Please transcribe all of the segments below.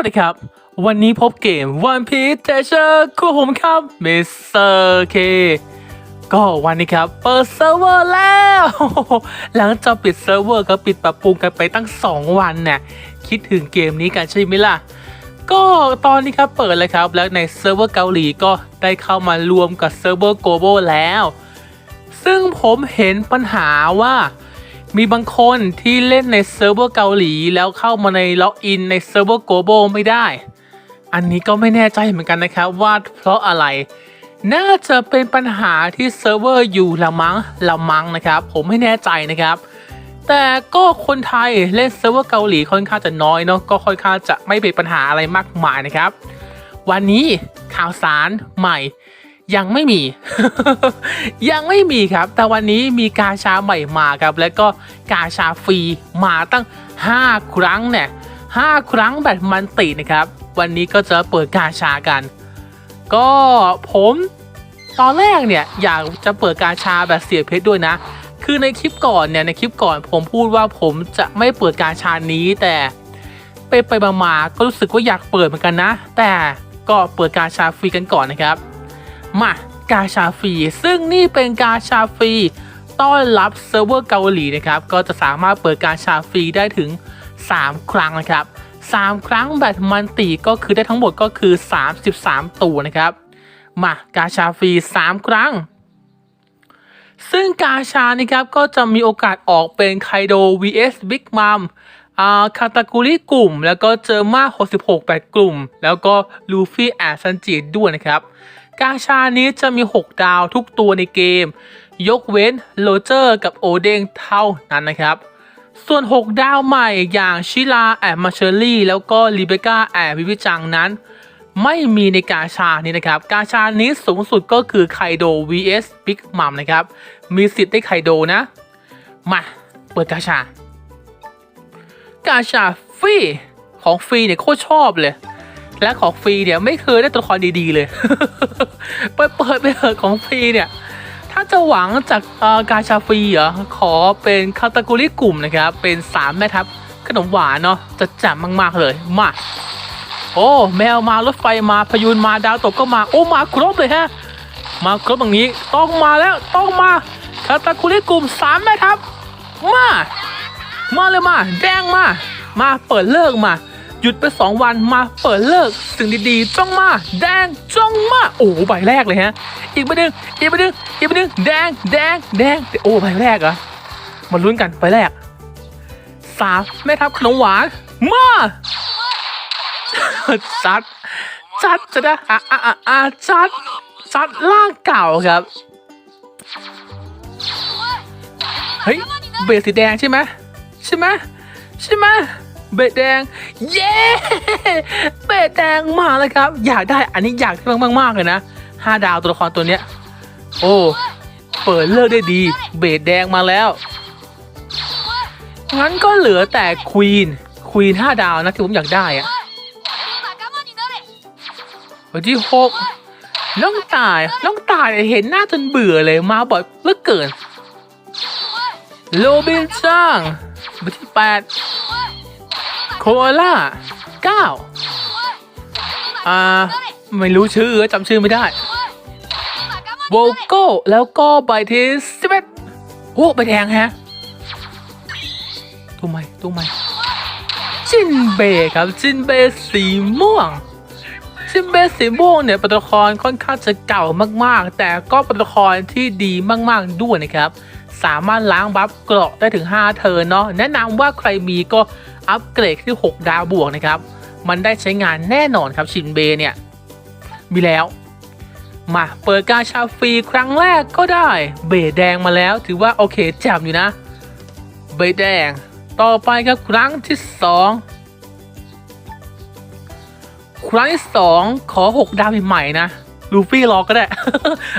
วัสดีครับ วันนี้พบเกม One Piece Treasure คู่ผมครับมิสเตอร์เคก็วันนี้ครับ เปิดเซิร์ฟเวอร์แล้ว หลังจากปิดเซิร์ฟเวอร์ก็ปิดปรับปรุงกันไปตั้ง 2 วันเนี่ยคิดถึงเกมนี้กันใช่ไหมล่ะ ก็ตอนนี้ครับเปิดเลยครับ แล้วในเซิร์ฟเวอร์เกาหลีก็ได้เข้ามารวมกับเซิร์ฟเวอร์โกลบอลแล้ว ซึ่งผมเห็นปัญหาว่า มีบางคนที่เล่นในเซิร์ฟเวอร์เกาหลี แล้วเข้ามาในล็อกอินในเซิร์ฟเวอร์โกลบอลไม่ได้ อันนี้ก็ไม่แน่ใจเหมือนกันนะครับว่าเพราะอะไร น่าจะเป็นปัญหาที่เซิร์ฟเวอร์อยู่ละมั้งละมั้งนะครับ ผมไม่แน่ใจนะครับ แต่ก็คนไทยเล่นเซิร์ฟเวอร์เกาหลีค่อนข้างจะน้อยเนาะก็ค่อนข้างจะไม่เป็นปัญหาอะไรมากมายนะครับ วันนี้ข่าวสารใหม่ ยังไม่มี ยังไม่มีครับ แต่วันนี้มีกาชาใหม่มาครับ แล้วก็กาชาฟรีมาตั้ง 5 ครั้งเนี่ย5ครั้งแบบมันตินะครับ วันนี้ก็จะเปิดกาชากัน ก็ผมตอนแรกเนี่ยอยากจะเปิดกาชาแบบเสียเพชรด้วยนะ คือในคลิปก่อนเนี่ยในคลิปก่อนผมพูดว่าผมจะไม่เปิดกาชานี้แต่ไปไปมาๆก็รู้สึกว่าอยากเปิดเหมือนกันนะ แต่ก็เปิดกาชาฟรีกันก่อนนะครับ มากาชาฟรีซึ่งนี่เป็นกาชาฟรีต้อนรับเซิร์ฟเวอร์เกาหลีนะครับก็จะสามารถเปิดกาชาฟรีได้ถึง 3 ครั้งนะครับ 3 ครั้งแบบมันตีก็คือได้ทั้งหมดก็คือ 33 ตัวนะครับ มากาชาฟรี 3 ครั้ง ซึ่งกาชานะครับก็จะมีโอกาสออกเป็นไคโด vs Big Mom อ่าคาตากุริกลุ่ม แล้วก็เจอมา66 8 กลุ่ม แล้วก็ลูฟี่แอนซันจิด้วยนะครับ กาชานี้จะมี 6 ดาวทุกตัวในเกม ยกเว้นโรเจอร์กับโอเดงเท่านั้นนะครับ ส่วน 6 ดาวใหม่อย่างชิลาแอนมาเชอรี่ แล้วก็ลิเบกาแอนวิวิจังนั้น ไม่มีในกาชานี้นะครับ กาชานี้สูงสุดก็คือไคโด vs Big Mom นะครับ มีสิทธิ์ได้ไคโดนะ มาเปิดกาชา กาชาฟรีของฟรีเนี่ยโคตรชอบเลย และของฟรีเนี่ยไม่เคยได้ตัวละครดีๆเลยไปเปิดไปเถอะของฟรีเนี่ย ถ้าจะหวังจากกาชาฟรีเหรอ ขอเป็นคาตากุริกลุ่มนะครับ เป็น 3 แม่ทัพขนมหวานเนาะจะจับมาก ๆ เลย มา โอ้ แมวมารถไฟมาพยูนมาดาวตกก็มา โอ้ มาครบเลยฮะ มาครบอย่างนี้ ต้องมาแล้วต้องมาคาตาคุริกลุ่มสามแม่ทัพมา มาเลยมา แดงมา มาเปิดเลิกมา หยุดไปสองวันมาเปิดเลิกสิ่งดีๆจ้องมา แดงจ้องมา โอ้ใบแรกเลยฮะ อีกใบหนึ่งอีกใบหนึ่งอีกใบหนึ่งแดงแดงแดงโอ้ใบแรกเหรอมาลุ้นกันใบแรกสามแม่ทัพขนมหวานมาจัดจัดจะได้อะอะอะจัดจัดร่างเก่าครับเฮ้ยเบสสีแดงใช่ไหมใช่ไหมใช่ไหม เบสแดง เย้ เบสแดงมาแล้วครับ อยากได้อันนี้อยากได้มากมากๆเลยนะห้าดาวตัวละครตัวเนี้ย โอ้เปิดเลิกได้ดี เบสแดงมาแล้วงั้นก็เหลือแต่ควีนควีนห้าดาวนะที่ผมอยากได้อะวันที่หกน้องตายน้องตายเห็นหน้าจนเบื่อเลยมาบ่อยเลือเกินโรบินซังวันที่แปด อาล่าเก้าอ่า ไม่รู้ชื่อจำชื่อไม่ได้โวโก้แล้วก็ใบที่สิบเอ็ดโอ้ใบแดงฮะตู้ไหมตู้ไหมจินเบครับจินเบสีม่วงซิมเบสสีม่วงเนี่ยป็นตัวละครค่อนข้างจะเก่ามากๆ แต่ก็ป็นตัวละครที่ดีมากๆด้วยนะครับ สามารถล้างบัฟเกราะได้ถึง 5 เทิร์นเนาะแนะนำว่าใครมีก็ อัปเกรดที่ 6 ดาวบวกนะครับ มันได้ใช้งานแน่นอนครับชินเบเนี่ย มีแล้ว มาเปิดการชาฟรีครั้งแรกก็ได้ เบดแดงมาแล้วถือว่าโอเคแจ่มอยู่นะ เบดแดง ต่อไปครับครั้งที่สองครั้งที่สองขอหกดาวใหม่ๆนะลูฟี่รอก็ได้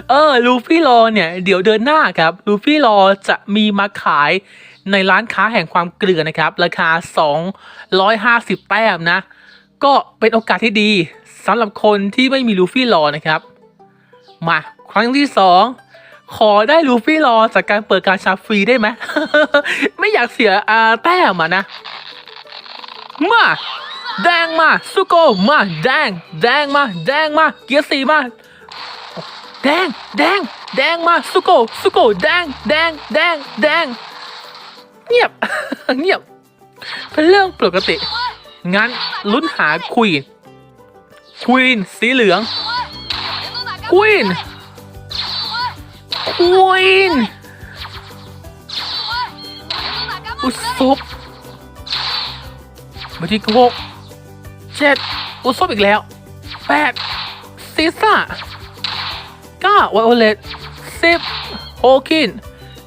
เออ ลูฟี่รอเนี่ย เดี๋ยวเดือนหน้าครับ ลูฟี่รอจะมีมาขาย ในร้านค้าแห่งความเกลือนะครับ ราคา 250 แต้มนะ ก็เป็นโอกาสที่ดีสำหรับคนที่ไม่มีลูฟี่รอนะครับ มาครั้งที่สองขอได้ลูฟี่รอจากการเปิดการชาฟรีได้ไหม ไม่อยากเสียอาแต้มอะนะ มาแดงมาสุโกมาแดง แดงมา แดงมา เกียร์สี่มาแดง แดง แดงมาสุโกสุโกแดง แดง แดง แดง เงียบ เงียบ เป็นเรื่องปกติ งั้นลุ้นหาควีน ควีนสีเหลือง ควีน ควีน อุศบมาที่หกเจ็ดอุศบอีกแล้วแปดซีซ่าเก้าไวโอเลตสิบโฮคิน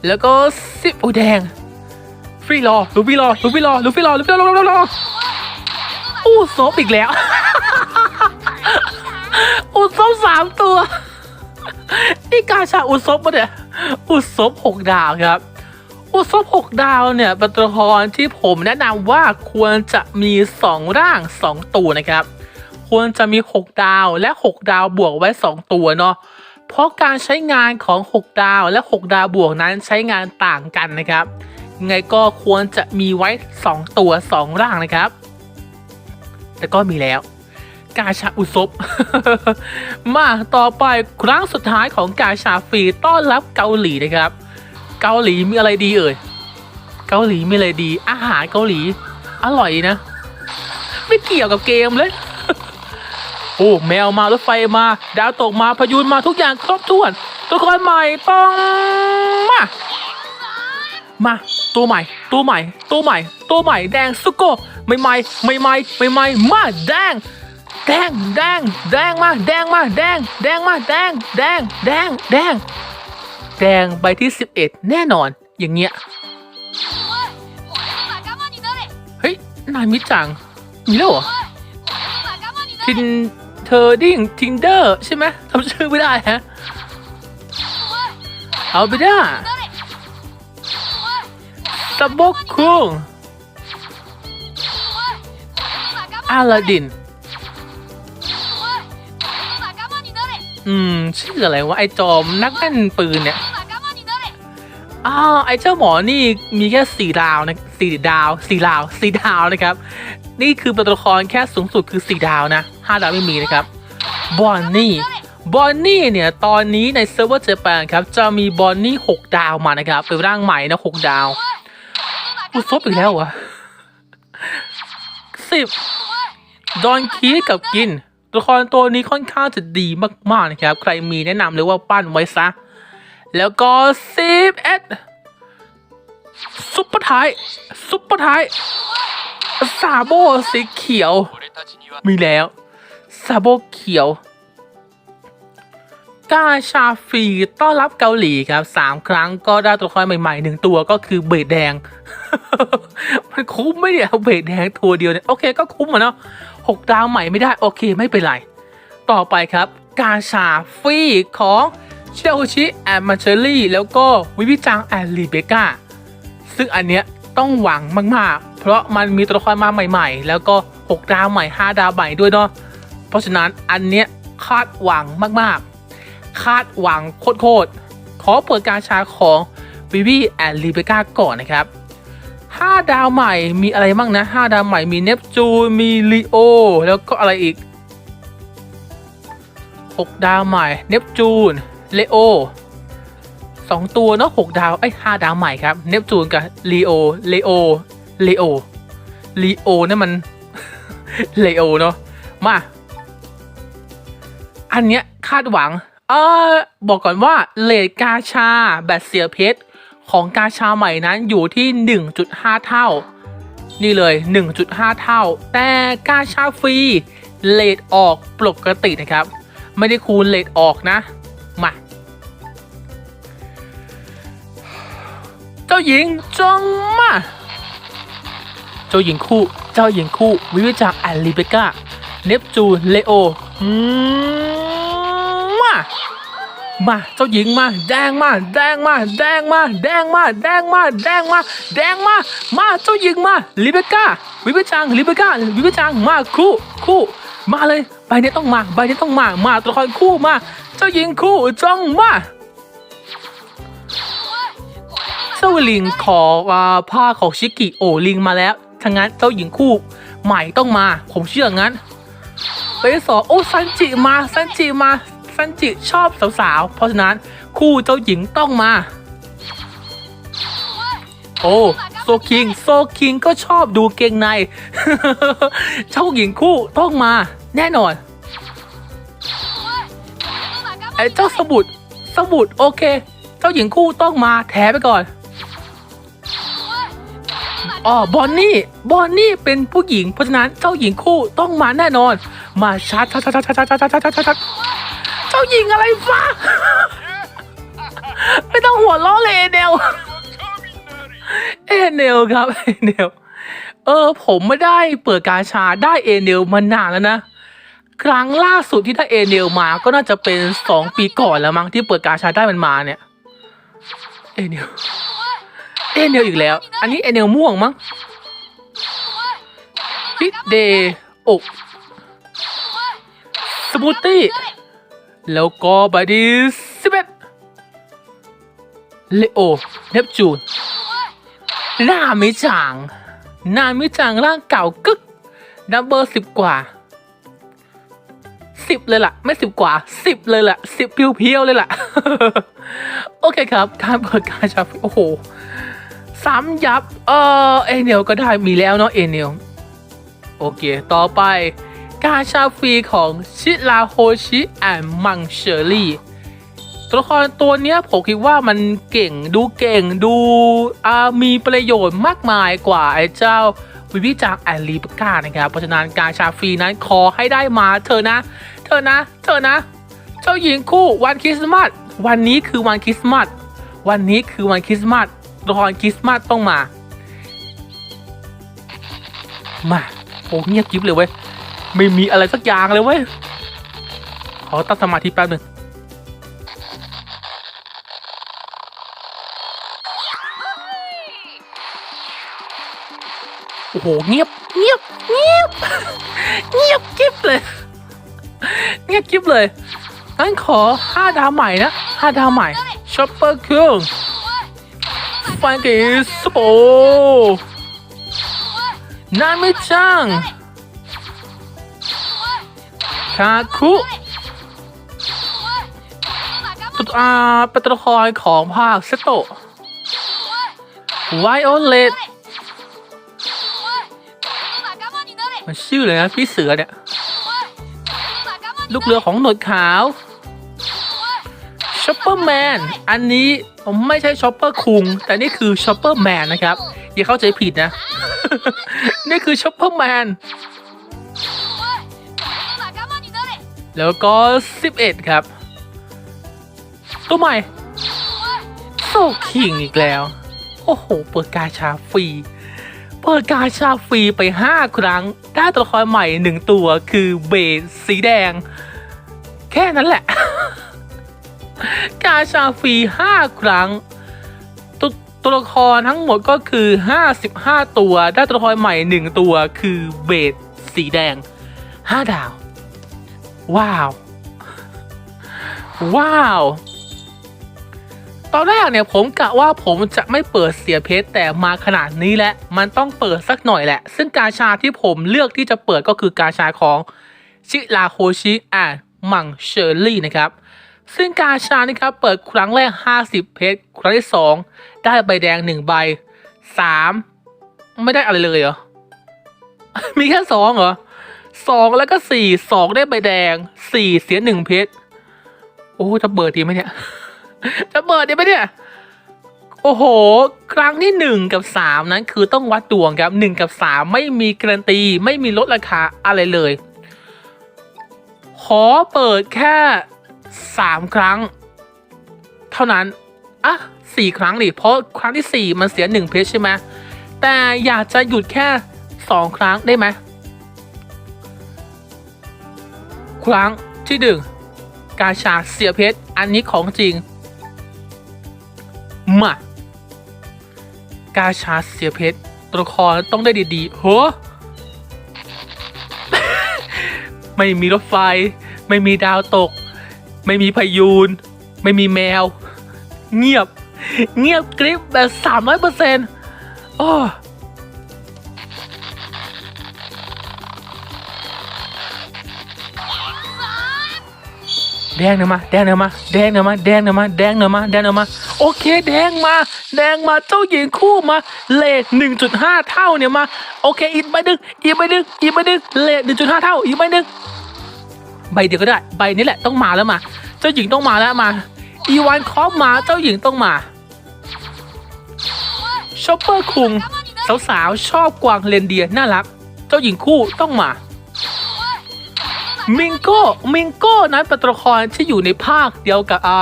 แล้วก็สิบโอแดง ฟรีรอลูฟี่รอลูฟี่รอลูฟี่รอลูฟี่รอลูฟี่รอรออุศบอีกแล้วอุศบสามตัวนี่กาชาอุศบปะเนี่ยอุศบหกดาวครับ อุศบหกดาวเนี่ยเป็นตัวละครที่ผมแนะนำว่าควรจะมีสองร่างสองตัวนะครับ ควรจะมี6ดาวและ6ดาวบวกไว้2ตัวเนาะเพราะการใช้งานของ 6 ดาวและ 6 ดาวบวกนั้นใช้งานต่างกันนะครับ ไงก็ควรจะมีไว้ 2 ตัว 2 ร่างนะครับ แต่ก็มีแล้ว กาชาอุซบ มาต่อไปครั้งสุดท้ายของกาชาฟรีต้อนรับเกาหลีนะครับ เกาหลีมีอะไรดีเอ่ย เกาหลีมีอะไรดี อาหารเกาหลี อร่อยนะ ไม่เกี่ยวกับเกมเลยโอ้แมวมารถไฟมา ดาวตกมาพายุมาทุกอย่างครบถ้วน ตัวละครใหม่ต้องมา มา ตัวใหม่ ตัวใหม่ ตัวใหม่ ตัวใหม่แดงสุโกะไม่ใหม่ไม่ใหม่ไม่ใหม่มาแดงแดงแดงแดงมาแดงมาแดงแดงมาแดงแดงแดงแดงแดงใบที่ 11 แน่นอน อย่างเงี้ยเฮ้ยนายมิจังมีแล้วเหรอทินเทอดิ้งทินเดอร์ใช่ไหมทำชื่อไม่ได้ฮะเอาไปได้ สบกคุงอาลาดิน อืม ชื่ออะไรวะ ไอจอมนักแม่นปืนเนี่ย อ้าว ไอเจ้าหมอนี่มีแค่สี่ดาวนะสี่ดาวสี่ดาวสี่ดาวนะครับ นี่คือตัวละครแค่สูงสุดคือสี่ดาวนะห้าดาวไม่มีนะครับ บอนนี่บอนนี่เนี่ย ตอนนี้ในเซิร์ฟเวอร์เจแปนครับ จะมีบอนนี่หกดาวมานะครับ เป็นร่างใหม่นะหกดาว อุซบอีกแล้วเหรอสิบดอนคีกับกิน ตัวละครตัวนี้ค่อนข้างจะดีมากๆนะครับ ใครมีแนะนำเลยว่าปั้นไว้ซะ แล้วก็ซีฟเอ็ดซุปเปอร์ไทยซุปเปอร์ไทยซาโบสีเขียว มีแล้วซาโบเขียว กาชาฟีต้อนรับเกาหลีครับสามครั้งก็ได้ตัวละครใหม่ๆหนึ่งตัวก็คือเบดแดง มันคุ้มไหมเนี่ยเบดแดงตัวเดียวเนี่ยโอเคก็คุ้มอะเนาะหกดาวใหม่ไม่ได้โอเคไม่เป็นไร ต่อไปครับ กาชาฟีของเชลชิแอนมาเชอรี่แล้วก็วิวิจังแอนลีเบกาซึ่งอันเนี้ยต้องหวังมากๆ เพราะมันมีตัวละครมาใหม่ๆ แล้วก็ 6 ดาวใหม่ 5 ดาวใหม่ด้วยเนาะเพราะฉะนั้นอันเนี้ยคาดหวังมากๆ คาดหวังโคตรๆขอเปิดการชาของวิวิแอนลีเบกาก่อนนะครับ 5 ดาวใหม่มีอะไรบ้างนะ 5 ดาวใหม่มีเนปจูนมีลีโอ แล้วก็อะไรอีก 6 ดาวใหม่เนปจูนเลโอสองตัวเนาะหกดาวไอ้ยห้าดาวใหม่ครับเนปจูนกับลีโอเลโอเลโอลีโอเนี่ยมันเลโอเนาะมา อันเนี้ยคาดหวัง เออบอกก่อนว่าเลทกาชาแบบเสียเพชรของกาชาใหม่นั้นอยู่ที่ 1.5 เท่า นี่เลย 1.5 เท่า แต่กาชาฟรีเลทออกปกตินะครับ ไม่ได้คูณเลทออกนะ มา เจ้าหญิงจงมา เจ้าหญิงคู่ เจ้าหญิงคู่ วิวิจากแอนลิเบกาเนปจูนเลโอ อืม มามาเจ้าหญิงมาแดงมาแดงมาแดงมาแดงมาแดงมาแดงมาแดงมามาเจ้าหญิงมาลิเบกาวิวิจังลิเบกาวิวิจังมาคู่คู่ มาเลยใบนี้ต้องมาใบนี้ต้องมามาตัวละครคู่มา เจ้าหญิงคู่จงมาเจ้าลิงขอผ้าของชิกิโอลิงมาแล้วทั้งนั้นเจ้าหญิงคู่ใหม่ต้องมา ผมเชื่องั้นไปสอโอ้ซันจิมาซันจิมา ซันจิชอบสาวๆ เพราะฉะนั้นคู่เจ้าหญิงต้องมา โอ้โซคิงโซคิงก็ชอบดูเกงใน เจ้าหญิงคู่ต้องมา แน่นอนไอ้เจ้าสมุดสมุดโอเค เจ้าหญิงคู่ต้องมาแถไปก่อนอ๋อบอนนี่บอนนี่เป็นผู้หญิงเพราะฉะนั้นเจ้าหญิงคู่ต้องมาแน่นอน มาชัดชัดชัดชัดชัดชัดชัดชัดชัดชัด เจ้าหญิงอะไรฟ้า ไม่ต้องหัวล้อเลยเอเนลเอเนลครับเอเนลเออ ผมไม่ได้เปิดการชาได้เอเนลมานานแล้วนะ ครั้งล่าสุดที่ได้เอเนลมาก็น่าจะเป็นสองปีก่อนแล้วมั้งที่เปิดการชาได้มันมาเนี่ย เอเนลเอเนลอีกแล้ว อันนี้เอเนลม่วงมั้งพิเดอกสมูทตี้ แล้วก็บาดีสิบเอ็ดเลโอเนปจูน หน้าไม่จาง หน้าไม่จางร่างเก่ากึกนับเบอร์สิบกว่าสิบเลยล่ะ ไม่สิบกว่าสิบเลยล่ะสิบเพียวๆเลยล่ะ โอเคครับ การเปิดการชาโอ้โหซ้ำยับ เออเอเนลก็ได้มีแล้วเนาะเอเนลโอเค ต่อไป กาชาฟรีของชิลาโฮชิแอนมังเชอรี่ตัวละครตัวเนี้ยผมคิดว่ามันเก่งดูเก่งดูมีประโยชน์มากมายกว่าไอ้เจ้าวิวิจากแอนลีปกานะครับ เพราะฉะนั้นการชาฟรีนั้นขอให้ได้มาเธอนะ เธอนะ เธอนะ เจ้าหญิงคู่วันคริสต์มาสวันนี้คือวันคริสต์มาสวันนี้คือวันคริสต์มาสละครคริสต์มาสต้องมา มาโอ้เงียบกริบเลยเว้ย ไม่มีอะไรสักอย่างเลยเว้ย ขอตั้งสมาธิแป๊บหนึ่งโอ้โห เงียบ เงียบ เงียบ เงียบกริบเลย เงียบกริบเลย งั้นขอห้าดาวใหม่นะห้าดาวใหม่ชอปเปอร์คิงฟังกิสโปนามิจัง คาคุตุดอาเป็นตัวละครของภาคเซโตไวโอเลตมันชื่อเลยนะพี่เสือเนี่ย ลูกเรือของหนวดขาวชอปเปอร์แมนอันนี้ไม่ใช่ชอปเปอร์คุง แต่นี่คือชอปเปอร์แมนนะครับ อย่าเข้าใจผิดนะ นี่คือชอปเปอร์แมน แล้วก็ 11 ครับ ตัวใหม่โซคิงอีกแล้ว โอ้โห เปิดกาชาฟรี เปิดกาชาฟรีไป 5 ครั้ง ได้ตัวละครใหม่ 1 ตัวคือเบสสีแดง แค่นั้นแหละ กาชาฟรี 5 ครั้งตัวตัวละครทั้งหมดก็คือ 55 ตัว ได้ตัวละครใหม่ 1 ตัวคือเบสสีแดง 5 ดาว ว้าว ว้าว ตอนแรกเนี่ยผมกะว่าผมจะไม่เปิดเสียเพชรแต่มาขนาดนี้แล้วมันต้องเปิดสักหน่อยแหละ ซึ่งกาชาที่ผมเลือกที่จะเปิดก็คือกาชาของชิราโฮชิแอนมังเชอร์รี่นะครับ ซึ่งกาชานี่ครับเปิดครั้งแรก 50 เพชรครั้งที่ 2 ได้ใบแดง 1 ใบ 3 ไม่ได้อะไรเลยเหรอ มีแค่ 2 เหรอ สองแล้วก็สี่สองได้ใบแดงสี่เสียหนึ่งเพชร โอ้จะเปิดดีไหมเนี่ย จะเปิดดีไหมเนี่ย โอ้โห ครั้งที่หนึ่งกับสามนั้นคือต้องวัดดวงครับหนึ่งกับสามไม่มีการันตี ไม่มีลดราคาอะไรเลย ขอเปิดแค่สามครั้ง เท่านั้น อะสี่ครั้งดิเพราะครั้งที่สี่มันเสียหนึ่งเพชรใช่ไหมแต่อยากจะหยุดแค่สองครั้งได้ไหม ครั้งที่หนึ่งกาชาเสียเพชร อันนี้ของจริง มากาชาเสียเพชรตัวละครต้องได้ดีๆโหไม่มีรถไฟ ไม่มีดาวตก ไม่มีพายุนไม่มีแมว เงียบ เงียบกริบแบบสามร้อยเปอร์เซ็นต์โอ้ แดงเนอะมาแดงเนอะมาแดงเนอะมาแดงเนอะมาแดงเนอะมาแดงเนอะมา โอเค แดงมา แดงมาเจ้าหญิงคู่มาเลทหนึ่งจุดห้าเท่าเนี่ยมาโอเคอีกใบหนึ่งอีกใบหนึ่งอีกใบหนึ่งเลทหนึ่งจุดห้าเท่าอีกใบหนึ่งใบเดียวก็ได้ใบนี้แหละต้องมาแล้วมา เจ้าหญิงต้องมาแล้วมา อีวานคอฟมาเจ้าหญิงต้องมาชอปเปอร์คุงสาวๆชอบกวางเรนเดียน่ารัก เจ้าหญิงคู่ต้องมา มิงโก้มิงโก้นั้นเป็นตัวละครที่อยู่ในภาคเดียวกับอา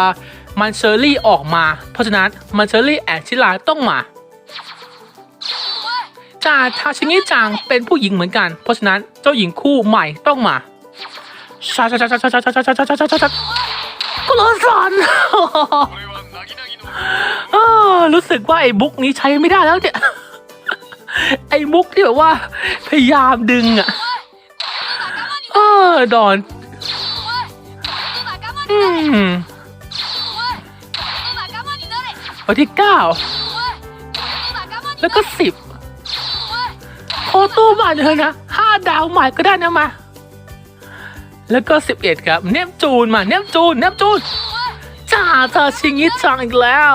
มันเชอรี่ออกมา เพราะฉะนั้นมันเชอรี่แอนชิลาต้องมาจ่าทาชิงิจังเป็นผู้หญิงเหมือนกัน เพราะฉะนั้นเจ้าหญิงคู่ใหม่ต้องมาชาชาชาชาชาชาชาชาชาชาชาชาชากุลสอนเออรู้สึกว่าไอ้มุกนี้ใช้ไม่ได้แล้วเนี่ย ไอ้มุกที่แบบว่าพยายามดึงอะเออดอนอืมวันที่เก้าแล้วก็สิบโอตู้มาเลยนะห้าดาวใหม่ก็ได้นะมา แล้วก็สิบเอ็ดครับเนปจูนมาเนปจูนเนปจูนจ้าเธอชิงิจังอีกแล้ว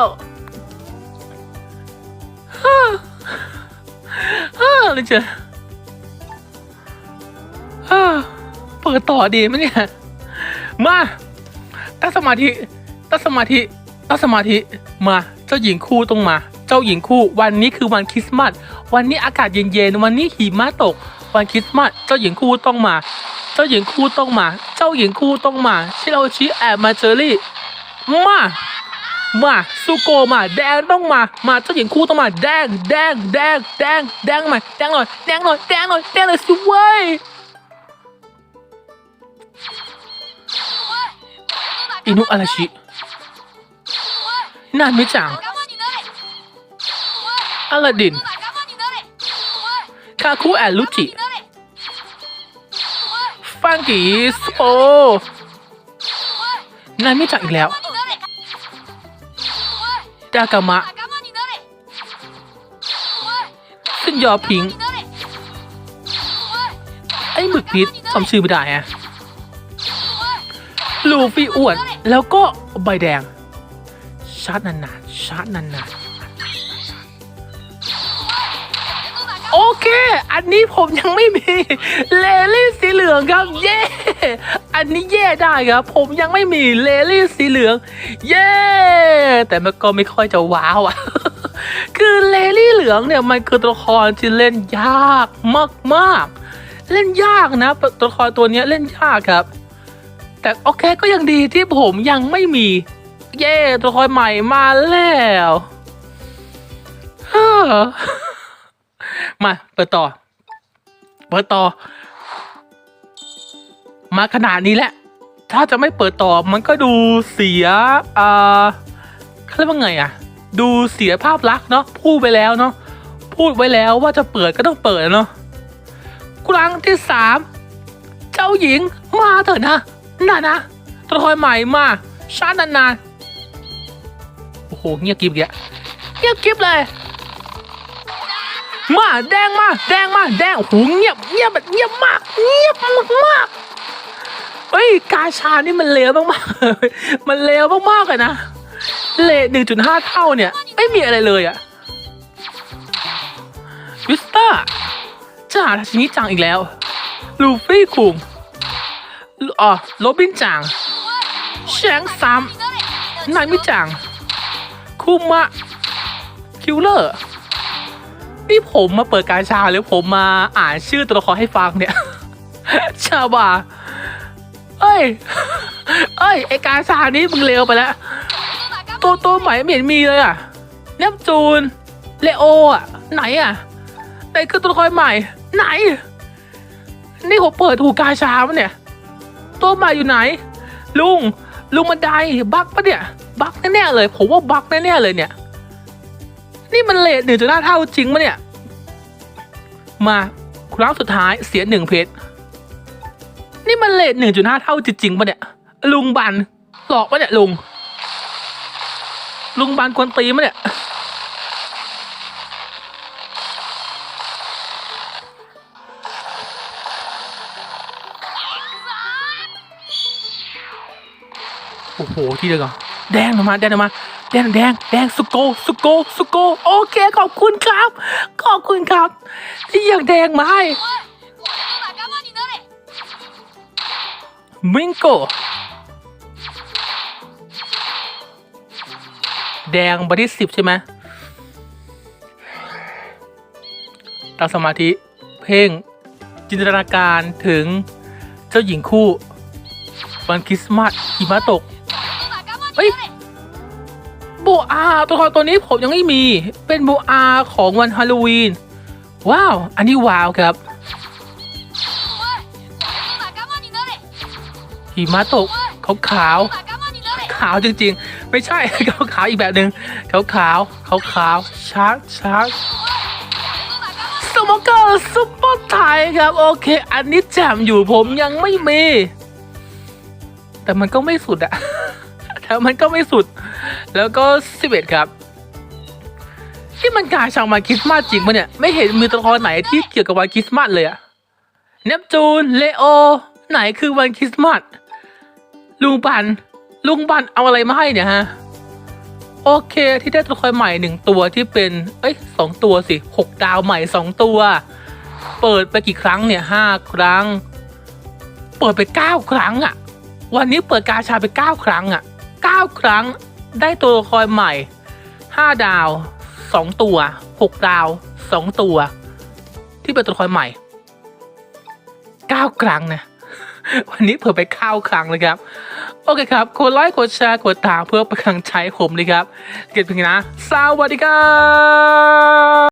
ฮ่าฮ่าเลยเจ้ะฮ่า ปิดต่อดีไหมเนี่ย มาตั้งสมาธิตั้งสมาธิตั้งสมาธิมา เจ้าหญิงคู่ต้องมา เจ้าหญิงคู่ วันนี้คือวันคริสต์มาสวันนี้อากาศเย็นๆวันนี้หิมะตก วันคริสต์มาสเจ้าหญิงคู่ต้องมา เจ้าหญิงคู่ต้องมา เจ้าหญิงคู่ต้องมาชิโราชิแอบมาเจอรี่มามาซูโกมาแดงต้องมา มาเจ้าหญิงคู่ต้องมาแดงแดงแดงแดงแดงมาแดงหน่อยแดงหน่อยแดงหน่อยแดงหน่อยสิเว้ย อินุอาราชินานไม่จังอลาดิน คาคุแอนลุจิฟังกีสโอนานไม่จังอีกแล้ว ดากามะซึ่งยอพิง ไอ้หมึกพิษจำชื่อไม่ได้ฮะ ลูฟี่อ้วน แล้วก็ใบแดง ชาร์จนานๆชาร์จนานๆโอเค อันนี้ผมยังไม่มีเลลี่สีเหลืองครับ เย้อันนี้เย่ได้ครับ ผมยังไม่มีเลลี่สีเหลือง เย้แต่มันก็ไม่ค่อยจะว้าวอะคือเลลี่เหลืองเนี่ยมันคือตัวละครที่เล่นยากมากๆ เล่นยากนะตัวละครตัวนี้เล่นยากครับ แต่โอเคก็ยังดีที่ผมยังไม่มี เย่ตัวละครใหม่มาแล้วมา เปิดต่อ เปิดต่อ มาขนาดนี้แหละ ถ้าจะไม่เปิดต่อมันก็ดูเสียอ่าเขาเรียกว่าไงอะดูเสียภาพลักษณ์เนาะพูดไปแล้วเนาะพูดไว้แล้วว่าจะเปิดก็ต้องเปิดเนาะครั้งที่สามเจ้าหญิงมาเถอะนะ น่ะนะตัวละครใหม่มาช้านานๆ โอ้โห เงียบกริบเงี้ยเงียบกริบเลย มาแดงมา แดงมา แดง โอ้โห เงียบ เงียบแบบเงียบมาก เงียบมากเฮ้ย กาชานี่มันเลวมากๆ มันเลวมากๆอะนะ เลทหนึ่งจุดห้าเท่าเนี่ย ไม่มีอะไรเลยอะวิสตาจ้าทาชินิจังอีกแล้ว ลูฟี่คุง อ๋อโรบินจังแชงซัมนายมิจัง คุมะ คิวเลอร์ นี่ผมมาเปิดการชาหรือผมมาอ่านชื่อตัวละครให้ฟังเนี่ย ชาบาเอ้ย เอ้ย ไอการชานี้มึงเลวไปแล้ว ตัวตัวใหม่ไม่เห็นมีเลยอะเนปจูน เลโออะ ไหนอะ ไหนคือตัวละครใหม่ ไหน นี่ผมเปิดถูกกาชาปะเนี่ย ตัวใหม่อยู่ไหน ลุง ลุงมันไดบักปะเนี่ย บักแน่ๆเลย ผมว่าบักแน่ๆเลยเนี่ย นี่มันเลทหนึ่งจุดห้าเท่าจริงปะเนี่ย มาครั้งสุดท้ายเสียหนึ่งเพชร นี่มันเลทหนึ่งจุดห้าเท่าจริงๆปะเนี่ย ลุงบันหลอกปะเนี่ยลุง ลุงบันกวนตีนปะเนี่ย โหที่เดียวก่อนแดงออกมาแดงออกมาแดงแดงแดงสุโกสุโกสุโกโอเคขอบคุณครับ ขอบคุณครับ ที่อยากแดงมาให้มิงโกแดงบริสิบใช่ไหมตั้งสมาธิเพ่งจินตนาการถึงเจ้าหญิงคู่ วันคริสต์มาสหิมะตก เอ้ยโบอาตัวละครตัวนี้ผมยังไม่มี เป็นโบอาของวันฮาโลวีน ว้าว อันนี้ว้าวครับหิมะตกขาวขาวขาวจริงๆ ไม่ใช่ขาวขาวอีกแบบหนึ่งขาวขาวขาวขาวช้างช้างสมอกรซุปเปอร์ไทยครับ โอเค อันนี้แจมอยู่ผมยังไม่มี แต่มันก็ไม่สุดอะ แต่มันก็ไม่สุด แล้วก็สิบเอ็ดครับที่มันกาชางวันคริสต์มาสจริงปะเนี่ย ไม่เห็นมีตัวละครไหนที่เกี่ยวกับวันคริสต์มาสเลยอะเนปจูน เลโอ ไหนคือวันคริสต์มาส ลุงปัน ลุงปันเอาอะไรมาให้เนี่ยฮะ โอเคที่ได้ตัวละครใหม่หนึ่งตัวที่เป็น เอ้ยสองตัวสิหกดาวใหม่สองตัว เปิดไปกี่ครั้งเนี่ยห้าครั้ง เปิดไปเก้าครั้งอะวันนี้เปิดกาชาไปเก้าครั้งอะ เก้าครั้งได้ตัวละครใหม่ห้าดาวสองตัวหกดาวสองตัว ที่เป็นตัวละครใหม่เก้าครั้งนะวันนี้เปิดไปเก้าครั้งเลยครับ โอเคครับกดไลค์กดแชร์กดตามเพื่อเป็นกำลังใช้ผมเลยครับ เกิดเพียงนะ สวัสดีครับ